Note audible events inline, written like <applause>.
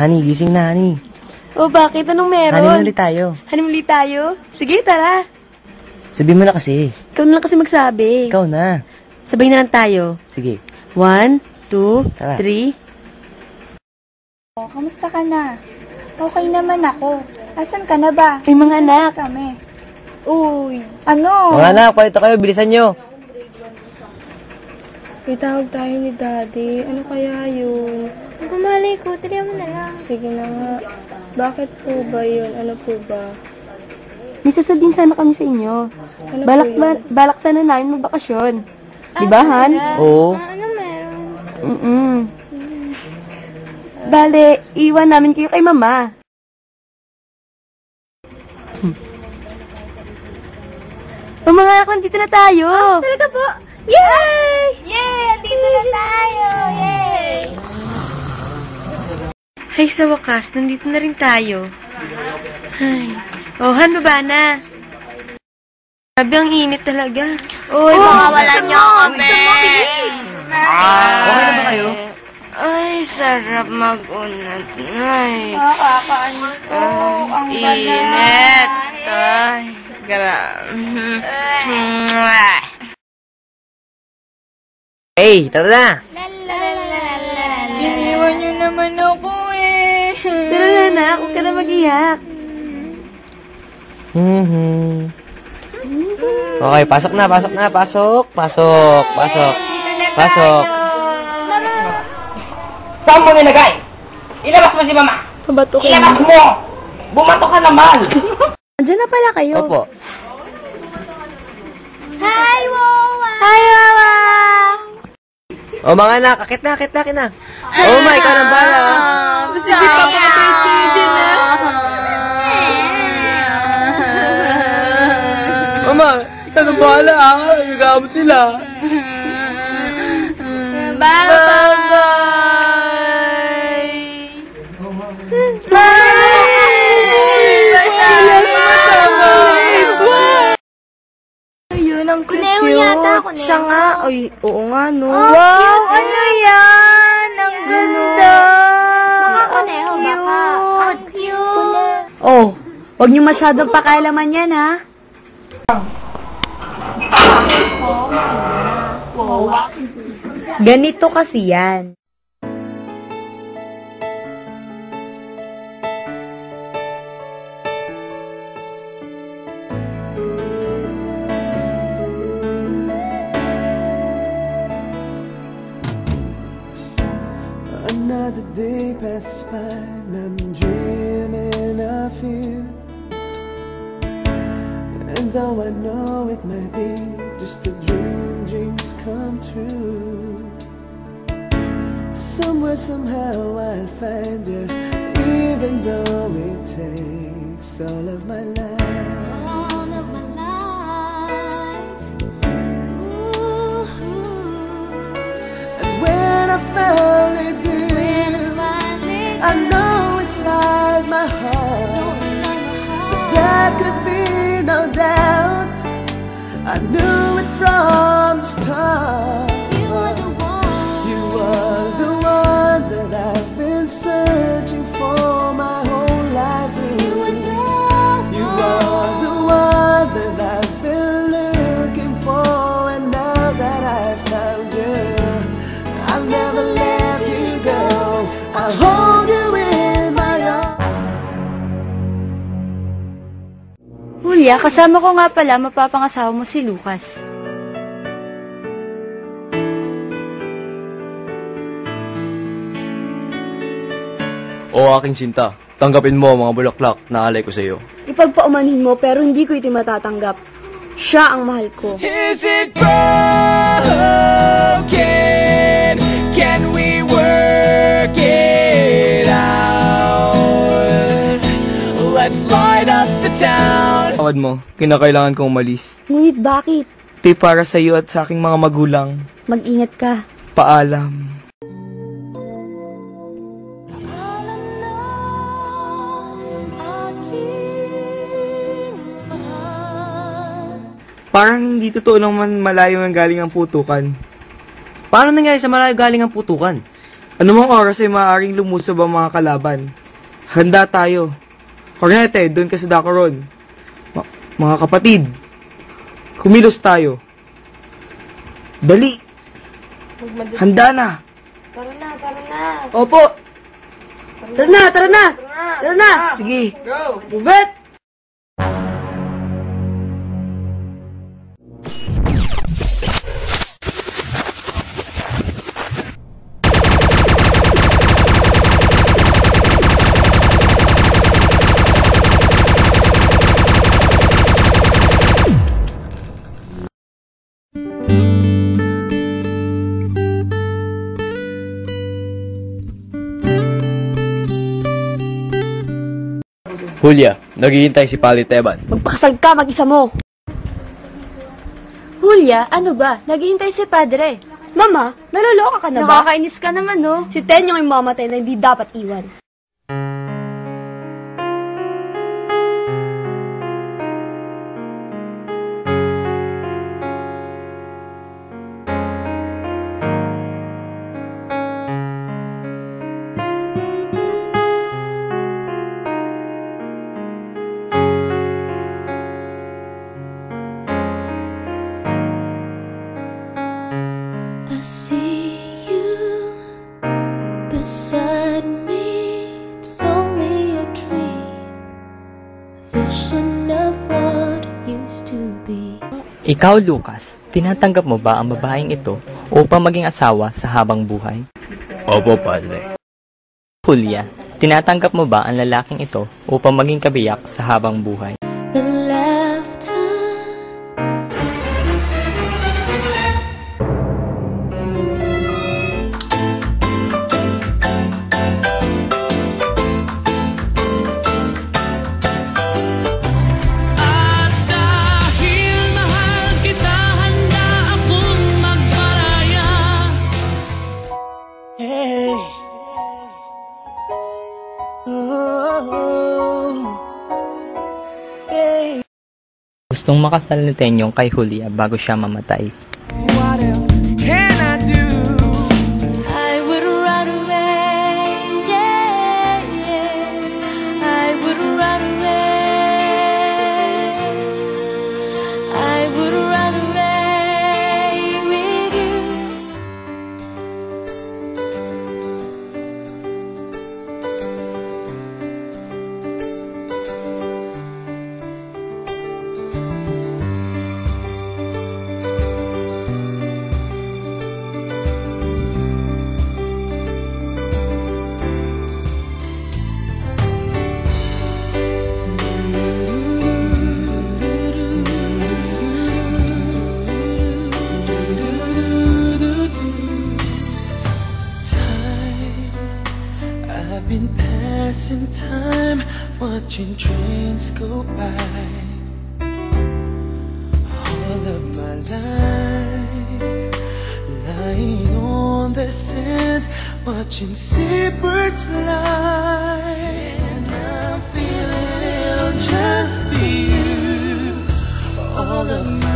Honey, gising na, honey. O bakit? Anong meron? Honeymoon ulit tayo. Honeymoon ulit tayo? Sige, tara. Sabihin mo na kasi. Ikaw na lang kasi magsabi. Ikaw na. Sabay na lang tayo. Sige. One, two, Tara. three. Oh, kamusta ka na? Okay naman ako. Asan ka na ba? Ay, mga anak. Kami. Uy, ano? Mga anak, kwalito kayo, bilisan nyo. May tawag tayo ni Daddy. Ano kaya yun? Kumalay ko, talihan mo na lang. Sige na nga. Bakit po ba yun? Ano po ba? May sasabihin sana kami sa inyo. Ano balak, ba, balak sana namin magbakasyon. Di ba, Han? Oo. Ano meron? Mm-mm. Bale, iwan namin kayo kay Mama. O mga anak, nandito na tayo. Talaga po? Yay! Yay! Andito na tayo! Yay! Ay, sa wakas, nandito na rin tayo. Ay. Oh, Han, baba na. Sabi, ang init talaga. Uy, makawalan niyo kami! Okay na ba kayo? Ay, sarap mag-unat. Ay, Nakakaano to. Ang init. Ay, grabe. Hey, tara na. Iniwan niyo naman ako na, anak. Huwag ka na mag-iyak. Mhm. Okay, pasok na, pasok na, pasok, pasok, pasok, pasok. Saan mo nilagay? Ilabas mo si mama! Pabato Ilabas mo! Bumato ka naman! <laughs> Andiyan na pala kayo. Opo. Hi, Wawa! Hi, Mama! O mga anak, akit na, akit na, akit na. Oh my, ikaw nang bala. Sige pa pa kayo na. Mama, ikaw nang bala ah. Nagagawa sila. Yun cute. Yata, kuneho. Siya nga. Ay, oo nga, no. wow! Ano yan? Ang ganda! Baka kuneho, baka. Ang cute! Oh, huwag niyo masyadong pakialaman yan, ha? Ganito kasi yan. Day passes by and I'm dreaming of you. And though I know it might be just a dream, dreams come true. Somewhere, somehow I'll find you, even though it takes all of my life. There could be no doubt. I knew it from the start. Julia, kasama ko nga pala mapapangasawa mo si Lucas. O aking sinta, tanggapin mo ang mga bulaklak na alay ko sa iyo. Ipagpaumanhin mo pero hindi ko ito matatanggap. Siya ang mahal ko. Is it broken? Tawad mo, kinakailangan kong umalis. Ngunit bakit? Ito para sa iyo at sa aking mga magulang. Mag-ingat ka. Paalam. Parang hindi totoo naman malayo ang galing ang putukan. Paano nangyari sa malayo galing ang putukan? Anumang oras ay maaaring lumusob ang mga kalaban. Handa tayo. Cornete, doon ka sa Dakaron. Mga kapatid, kumilos tayo. Dali! Handa na! Tara na, tara na. Opo! Tara na, tara na! Tara na! Sige! Go! Move it! Julia, naghihintay si Pali Teban. Magpakasal ka mag-isa mo. Julia, ano ba? Naghihintay si padre. Mama, naloloka ka na ba? Nakakainis ka naman, no? Si Ten yung imamatay na hindi dapat iwan. I see you beside me. It's only a dream, vision of what used to be. Ikaw, Lucas, tinatanggap mo ba ang babaeng ito upang maging asawa sa habang buhay? Opo, Padre. Julia, tinatanggap mo ba ang lalaking ito upang maging kabiyak sa habang buhay? Hey. Gustong makasal ni Tenyong kay Julia bago siya mamatay. Wasting time watching trains go by. All of my life Lying on the sand Watching seabirds fly. And I'm feeling it'll just be you. All of my